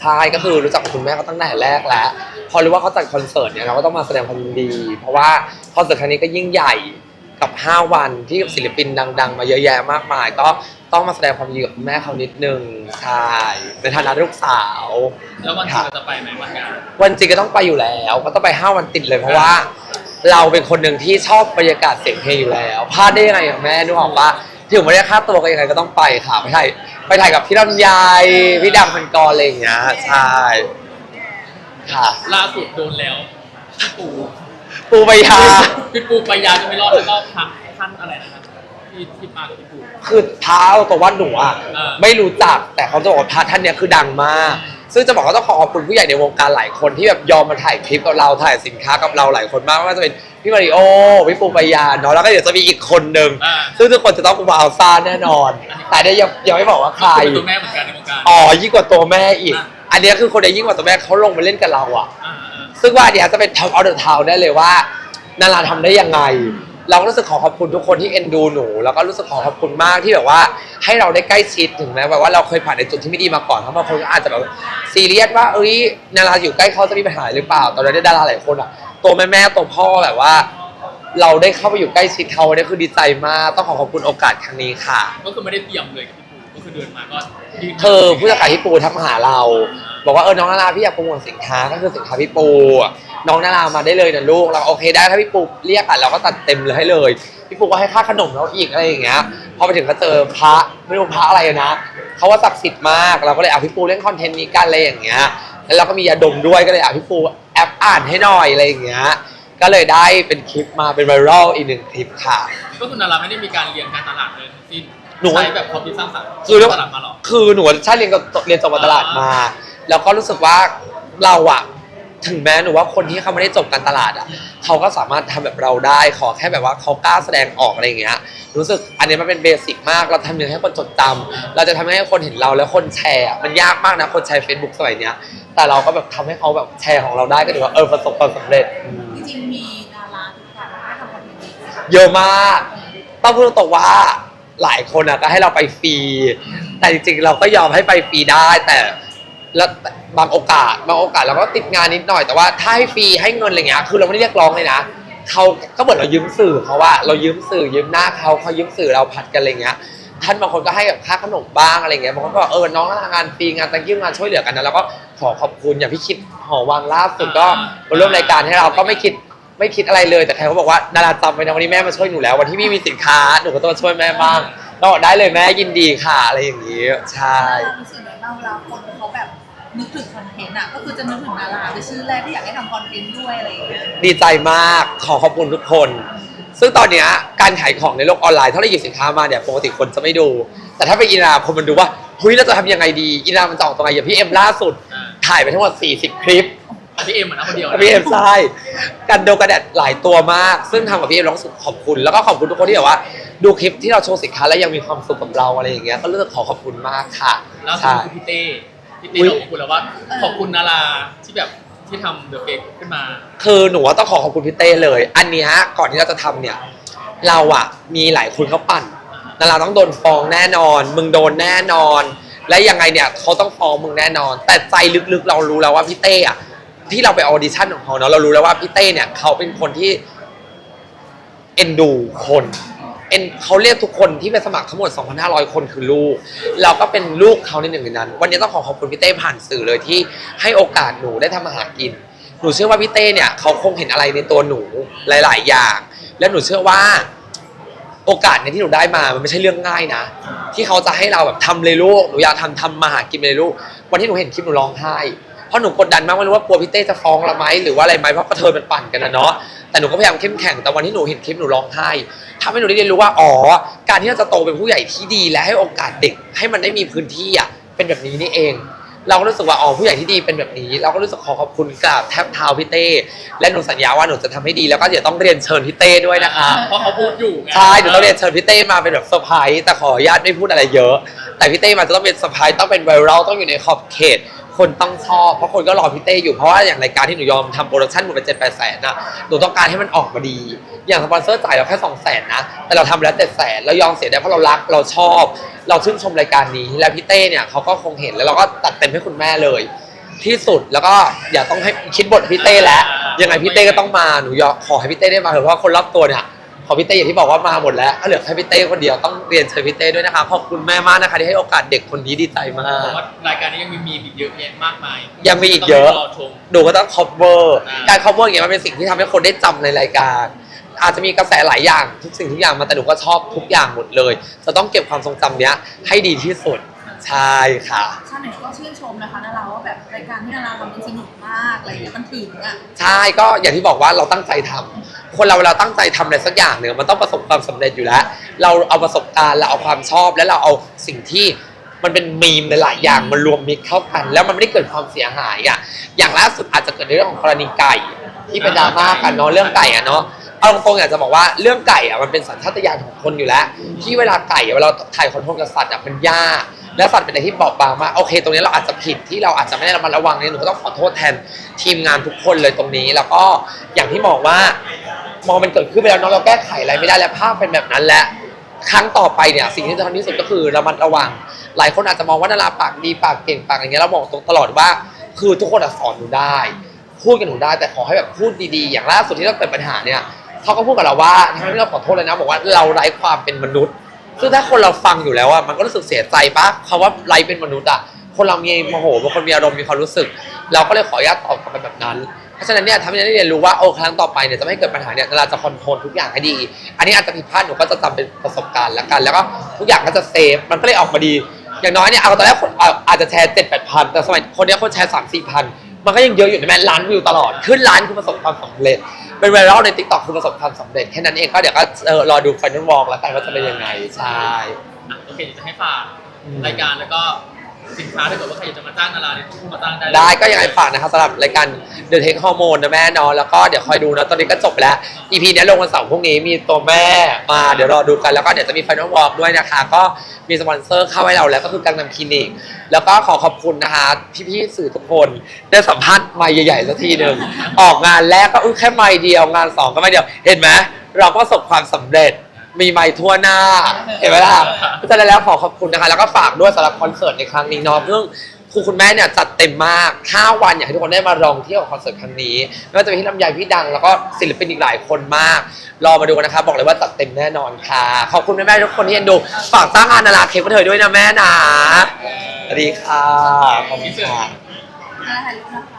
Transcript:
ใช่ก็คือรู้จักกับคุณแม่เขาตั้งแต่แรกแล้ว พอรู้ว่าเขาจัดคอนเสิร์ตเนี่ยเราก็ต้องมาแสดงความยินดี เพราะว่าคอนเสิร์ตครั้งนี้ก็ยิ่งใหญ่กับ 5 วันที่ศิลปินดัง ๆ มาเยอะแยะมากมาย ก็ต้องมาแสดงความยินดีกับคุณแม่เขานิดนึงใช่ในฐานะลูกสาวแล้ววันที่เราจะไปไหมวันงานวันจริงก็ต้องไปอยู่แล้ว ก็ต้องไป 5 วันติดเลยเพราะว่า เราเป็นคนหนึ่งที่ชอบบรรยากาศเสียงเพลงอยู่แล้วพลาดได้ยังไงอะแม่นึกออกปะ ถึงไม่ได้ค่าตัวก็ยังไงก็ต้องไปค่ะไปถ่ายไปถ่ายกับพี่ลำไยพี่ดังพันกรอะไรอย่างเงี้ยใช่ค่ะ ล่าสุดโดนแล้วพี่ปูปูไปยา พี่ปูไปยาจะไม่รอดแล้วก็พักท่านอะไรนะครับที่ที่มากับพี่ปู คือเท้าตัวว่าหนูอะ เออ ไม่รู้จักแต่เขาจะบอกว่าพระท่านเนี้ยคือดังมาก ซึ่งจะบอกว่าต้องขอขอบคุณผู้ใหญ่ในวงการหลายคนที่แบบยอมมาถ่ายคลิปกับเราถ่ายสินค้ากับเราหลายคนมากไม่ว่าจะเป็นพี่มาริโอพี่ปูปายาเนาะแล้วก็เดี๋ยวจะมีอีกคนหนึ่งอ่า ซึ่งทุกคนจะต้องมาเอาซ่าแน่นอน แต่เนี่ยยังยังไม่บอกว่าใคร เป็นตัวแม่เหมือนกันในวงการอ๋อยิ่งกว่าตัวแม่อีกอะอันเนี้ยคือคนเดียวยิ่งกว่าตัวแม่เขาลงมาเล่นกับเราอะอ่าซึ่งว่าอันเนี้ยจะเป็นท็อปเอาเดอะทาวได้เลยว่า นาราทำได้ยังไง เราก็รู้สึกขอขอบคุณทุกคนที่เอ็นดูหนู แล้วก็รู้สึกขอขอบคุณมากที่แบบว่า ให้เราได้ใกล้ชิดถึงแม้แบบว่าเราเคยผ่านในจุดที่ไม่ดีมาก่อนเพราะบางคนก็อาจจะแบบซีเรียสว่าเอ้ยนาราอยู่ใกล้เขาจะมีปัญหาหรือเปล่าตอนนั้นได้ดาราหลายคนอะตัวแม่แม่ๆตัวพ่อแบบว่า เราได้เข้าไปอยู่ใกล้ชิดเขาเนี่ยคือดีใจมากต้องขอขอบคุณโอกาสครั้งนี้ค่ะ ก็คือไม่ได้เตรียมเลยกับพี่ปูก็คือเดินมาก็ยืนเธอผู้จัดการพี่ปูทักมาหาเรา บอกว่าเออน้องนาราพี่อยากโปรโมทสินค้าก็คือสินค้าพี่ปูอะน้องนารามาได้เลยนะลูกเราโอเคได้ถ้าพี่ปูเรียกอะเราก็ตัดเต็มเลยให้เลยพี่ปูก็ให้ค่าขนมเราอีกอะไรอย่างเงี้ยพอไปถึงก็เจอพระไม่รู้พระอะไรนะเขาว่าศักดิ์สิทธิ์มากเราก็เลยเอาพี่ปูเล่นคอนเทนต์นี้กันอะไรอย่างเงี้ยแล้วเราก็มียาดมด้วยก็เลยเอาพี่ปูแอปอ่านให้หน่อยอะไรอย่างเงี้ยก็เลยได้เป็นคลิปมาเป็นไวรัลอีกหนึ่งคลิปค่ะ ก็คือนาราไม่ได้มีการเรียนการตลาดเลยทั้งสิ้นหนู ใช้แบบความคิดสร้างสรรค์คือเรื่อง ตลาดมาหรอ คือหนูใช่เรียนกับเรียนจบการตลาดมา แล้วก็รู้สึกว่าเราอะถึงแม้หนูว่าคนที่เขาไม่ได้จบการตลาดอะเขาก็สามารถทำแบบเราได้ขอแค่แบบว่าเขากล้าแสดงออกอะไรอย่างเงี้ยรู้สึกอันนี้มันเป็นเบสิกมาก เราทำยังไงให้คนจดจำเราจะทำให้คนเห็นเราแล้วคนแชร์อะมันยากมากนะคนแชร์ Facebook สมัยเนี้ย แต่เราก็แบบทำให้เขาแบบแชร์ของเราได้ก็ถือว่าเออประสบความสำเร็จอืมจริงๆมีดาราทุกท่านให้ทำคอนเทนต์นี้เยอะมากต้องพูดตรงๆว่าหลายคนอะก็ให้เราไปฟรีแต่จริงๆเราก็ยอมให้ไปฟรีได้แต่ แล้วบางโอกาสบางโอกาสเราก็ติดงานนิดหน่อยแต่ว่าถ้าให้ฟรีให้เงินอะไรเงี้ยคือเราไม่ได้เรียกร้องเลยนะเขาก็เหมือนเรายืมสื่อเขาว่าเรายืมสื่อยืมหน้าเขาเขายืมสื่อเราผัดกันอะไรเงี้ย ท่านบางคนก็ให้แบบค่าขนมบ้างอะไรเงี้ยบางคนก็บอกเออน้องงานฟรีงานตังกิ้งานช่วยเหลือกันนะแล้วก็ขอขอบคุณอย่างพี่คิดหอวังล่าสุดก็มาร่วมรายการให้เราก็ไม่คิดไม่คิดอะไรเลยแต่ใครเขาบอกว่าดาราจำไว้นะวันนี้แม่มาช่วยหนูแล้ว วันที่พี่มีสินค้าหนูก็ต้องมาช่วยแม่บ้างก็บอกได้เลยแม่ยินดีค่ะอะไรอย่างนี้ใช่ เรารู้สึกไงบ้างเวลาคนเขาแบบ นึกถึงคอนเทนต์อะก็คือจะนึกถึงดาราเป็นชื่อแรกที่อยากให้ทำคอนเทนต์ด้วยอะไรอย่างเงี้ยดีใจมากขอขอบคุณทุกคน ซึ่งตอนเนี้ยการขายของในโลกออนไลน์ถ้าเราหยิบสินค้ามาเนี่ยปกติคนจะไม่ดู แต่ถ้าเป็นอินาคนมันดูว่าเฮ้ยเราจะทำยังไงดีอินามันจะออกตรงไหนอย่างพี่เอ็มล่าสุด อ่าถ่ายไปทั้งหมด 40 คลิป พี่เอ็มเหมือนนะคนเดียวนะพี่เอ็มใช่กันโดกระแดดหลายตัวมาก ซึ่งทำกับพี่เอ็มเรารู้สึกขอบคุณ แล้วก็ขอบคุณทุกคนที่แบบว่า ดูคลิปที่เราโชว์สินค้าแล้วยังมีความสุขกับเราอะไรอย่างเงี้ย ก็รู้สึกขอขอบคุณมากค่ะแล้วสุดใช่คือพี่เต้ พี่เต้อุ๊ยบอกคุณแล้วว่าขอบคุณนาราที่แบบที่ทำเดอะเฟกขึ้นมาคือหนูว่าต้องขอขอบคุณพี่เต้เลย อันเนี้ยก่อนที่เราจะทำเนี่ย เราอะมีหลายคนเขาปั่นนาราต้องโดนฟ้องแน่นอน มึงโดนแน่นอน และยังไงเนี่ยเขาต้องฟ้องมึงแน่นอน แต่ใจลึกๆเรารู้แล้วว่าพี่เต้อะที่เราไปออดิชั่นของเขาเนาะเรารู้แล้วว่าพี่เต้เนี่ยเขาเป็นคนที่เอ็นดูคน เอ็นเขาเรียกทุกคนที่ไปสมัครทั้งหมด 2,500 คนคือลูก เราก็เป็นลูกเขาในหนึ่งในนั้น วันนี้ต้องขอขอบคุณพี่เต้ผ่านสื่อเลยที่ให้โอกาสหนูได้ทำอาหารกิน หนูเชื่อว่าพี่เต้เนี่ยเขาคงเห็นอะไรในตัวหนูหลาย ๆ อย่าง และหนูเชื่อว่า โอกาสในยที่หนูได้มา มันไม่ใช่เรื่องง่ายนะ ที่เขาจะให้เราแบบทำเลยลูก หนูอยากทำทำมาหากินเลยลูก วันที่หนูเห็นคลิปหนูร้องไห้ เพราะหนูกดดันมากไม่รู้ว่ากลัวพี่เต้จะฟ้องเราไหมหรือว่าอะไรไหมเพราะกระเทยมันปั่นกันนะเนาะ แต่หนูก็พยายามเข้มแข็งแต่วันที่หนูเห็นคลิปหนูร้องไห้ทำให้หนูได้เรียนรู้ว่าอ๋อ การที่เราจะโตเป็นผู้ใหญ่ที่ดีและให้โอกาสเด็ก ให้มันได้มีพื้นที่อะเป็นแบบนี้นี่เอง เราก็รู้สึกว่าอ๋อผู้ใหญ่ที่ดีเป็นแบบนี้ เราก็รู้สึกขอขอบคุณกับแทบเท้าพี่เต้และหนูสัญญาว่าหนูจะทำให้ดีแล้วก็เดี๋ยวต้องเรียนเชิญพี่เต้ด้วยนะคะ เพราะเขาพูดอยู่ไงใช่เดี๋ยวต้องเรียนเชิญพี่เต้มาเป็นแบบเซอร์ไพรส์แต่ขออนุญาตไม่พูดอะไรเยอะ แต่พี่เต้มาจะต้องเป็นเซอร์ไพรส์ต้องเป็นไวรัลต้องอยู่ในขอบเขต คนต้องชอบ เพราะคนก็รอพี่เต้อยู่เพราะว่าอย่างรายการที่หนูยอมทำโปรดักชั่นหมดไปเจ็ดแปดแสนนะหนูต้องการให้มันออกมาดี อย่างสปอนเซอร์จ่ายเราแค่สองแสนนะแต่เราทำไปแล้วเจ็ดแสนเรายอมเสียได้เพราะเรารักเราชอบ เราชื่นชมรายการนี้ และพี่เต้เนี่ยเขาก็คงเห็นแล้วเราก็ตัดเต็มให้คุณแม่เลย ที่สุดแล้วก็อย่าต้องให้คิดบทพี่เต้แล้วยังไงพี่เต้ก็ต้องมาหนูยอมขอให้พี่เต้ได้มาเถอะเพราะว่าคนรอบตัวเนี่ย ขอพี่เต้อย่างที่บอกว่ามาหมดแล้วก็เหลือแค่พี่เต้คนเดียวต้องเรียนเชิญพี่เต้ด้วยนะคะขอบคุณแม่มากนะคะที่ให้โอกาสเด็กคนนี้ดีใจมาผมกว่ารายการนี้ยังมีมีอีกเยอะแยะมากมายยังมีอีกเยอะ ต้งรอชม ดูก็ต้อง cover อ่า การ cover อย่างเงี้ยมันเป็นสิ่งที่ทำให้คนได้จำในรายการ อาจจะมีกระแสหลายอย่างทุกสิ่งทุกอย่างมาแต่หนูก็ชอบทุกอย่างหมดเลย จะต้องเก็บความทรงจำเนี้ยให้ดีที่สุดใช่ค่ะ ชาเน็ตก็ชื่นชมนะคะนาราว่าแบบรายการที่นาราทำมันสนุกมากอะไรอย่างเงี้ยมันถึงอะ ใช่ก็อย่างที่บอกว่าเราตั้งใจทำ คนเราเวลาตั้งใจทำอะไรสักอย่างเนี่ยมันต้องประสบความสำเร็จอยู่แล้ว เราเอาประสบการณ์เราเอาความชอบแล้วเราเอาสิ่งที่มันเป็นมีมหลายๆอย่างมันรวมมิกเข้ากัน แล้วมันไม่ได้เกิดความเสียหายอะอย่างล่าสุดอาจจะเกิดในเรื่องของกรณีไก่ ที่เป็นดราม่ากันเนาะเรื่องไก่อะเนาะเอาตรงๆอยากจะบอกว่าเรื่องไก่อะมันเป็นสัญชาตญาณของคนอยู่แล้ว ที่เวลาไก่อะเวลาถ่ายคอนโทรลกับสัตว์อะมันยากและสัตว์เป็นอะไรที่บอบบางมากโอเค ตรงนี้เราอาจจะผิดที่เราอาจจะไม่ได้ระมัดระวังเนี่ยหนูก็ต้องขอโทษแทนทีมงานทุกคนเลยตรงนี้ แล้วก็อย่างที่บอกว่า มองมันเกิดขึ้นไปแล้วเนาะเราแก้ไขอะไรไม่ได้แล้วภาพเป็นแบบนั้นแล้วครั้งต่อไปเนี่ยสิ่งที่จะทำที่สุดก็คือระมัดระวัง หลายคนอาจจะมองว่าดาราปากดีปากเก่งปากอย่างเงี้ยเราบอกตรงตลอดว่า คือทุกคนสอนหนูได้ พูดกับหนูได้แต่ขอให้แบบพูดดีๆ อย่างล่าสุดที่เราเกิดปัญหาเนี่ยเขาก็พูดกับเราว่าทั้งที่เราขอโทษเลยนะบอกว่าเราไร้ความเป็นมนุษย์ซึ่งถ้าคนเราฟังอยู่แล้วอะมันก็รู้สึกเสียใจปะคำว่าไร้เป็นมนุษย์อะคนเรามีโมโหบางคนมีอารมณ์มีความรู้สึก เราก็เลยขออนุญาตตอบกลับไปแบบนั้น เพราะฉะนั้นเนี่ยทำให้ได้เรียนรู้ว่าโอ้ครั้งต่อไปเนี่ยจะไม่ให้เกิดปัญหาเนี่ยเราจะคอนโทรลทุกอย่างให้ดี อันนี้อาจจะผิดพลาดหนูก็จะจำเป็นประสบการณ์แล้วกัน แล้วก็ทุกอย่างก็จะเซฟมันก็เลยออกมาดี อย่างน้อยเนี่ยเอาตอนแรกคนอะอาจจะแชร์เจ็ดแปดพันแต่สมัยคนเนี้ยคนแชร์สามสี่พันมันก็ยังเยอะอยู่ในแม่ล้านวิวตลอดขึ้นล้านคือประสบความสำเร็จ เป็นไวรัลในทิกตอกคือประสบความสำเร็จแค่นั้นเองก็เดี๋ยวก็เออรอดูไฟนอลวอล์กแล้วกันว่าจะเป็นยังไงใช่ อะโอเคเดี๋ยวจะให้ฝากอืมรายการแล้วก็ สินค้าถ้าเกิดว่าใครอยากจะมาจ้างนาราเนี่ยมาจ้างได้เลยได้ก็ยังไงฝากนะครับสำหรับรายการ The Take Hormone นะแม่เนาะแล้วก็เดี๋ยวคอยดูนะตอนนี้ก็จบไปแล้ว EP เนี้ยลงวันเสาร์พรุ่งนี้มีตัวแม่มาเดี๋ยวรอดูกันแล้วก็เดี๋ยวจะมี Final Walk ด้วยนะคะ ก็มีสปอนเซอร์เข้าให้เราแล้วก็คือกังนำคลินิก แล้วก็ขอขอบคุณนะคะ พี่ๆสื่อทุกคนได้สัมภาษณ์ไมค์ใหญ่ๆสักทีหนึ่งออกงานแรกก็อุ้ยแค่ไมค์เดียวงานสองก็ไม่เดียวเห็นไหมเราก็ประสบความสำเร็จ มีไมค์ทั่วหน้า เห็นไหมล่ะเพราะฉะนั้นแล้วขอขอบคุณนะคะ แล้วก็ฝากด้วยสำหรับคอนเสิร์ตในครั้งนี้เนาะเรื่องครูคุณแม่เนี่ยจัดเต็มมาก 5 วันอยากให้ทุกคนได้มาลองเที่ยวกับคอนเสิร์ตครั้งนี้ไม่ว่าจะเป็นพี่ลำไยพี่ดัง แล้วก็ศิลปินอีกหลายคนมาก รอมาดูกันนะคะ บอกเลยว่าจัดเต็มแน่นอนค่ะ ขอบคุณแม่ๆทุกคนที่เอ็นดู ฝากตั้งงานนาราเค้กมาเถอะด้วยนะแม่นะสวัสดีค่ะขอบคุณค่ะนาราถ่ายรูปนะคะ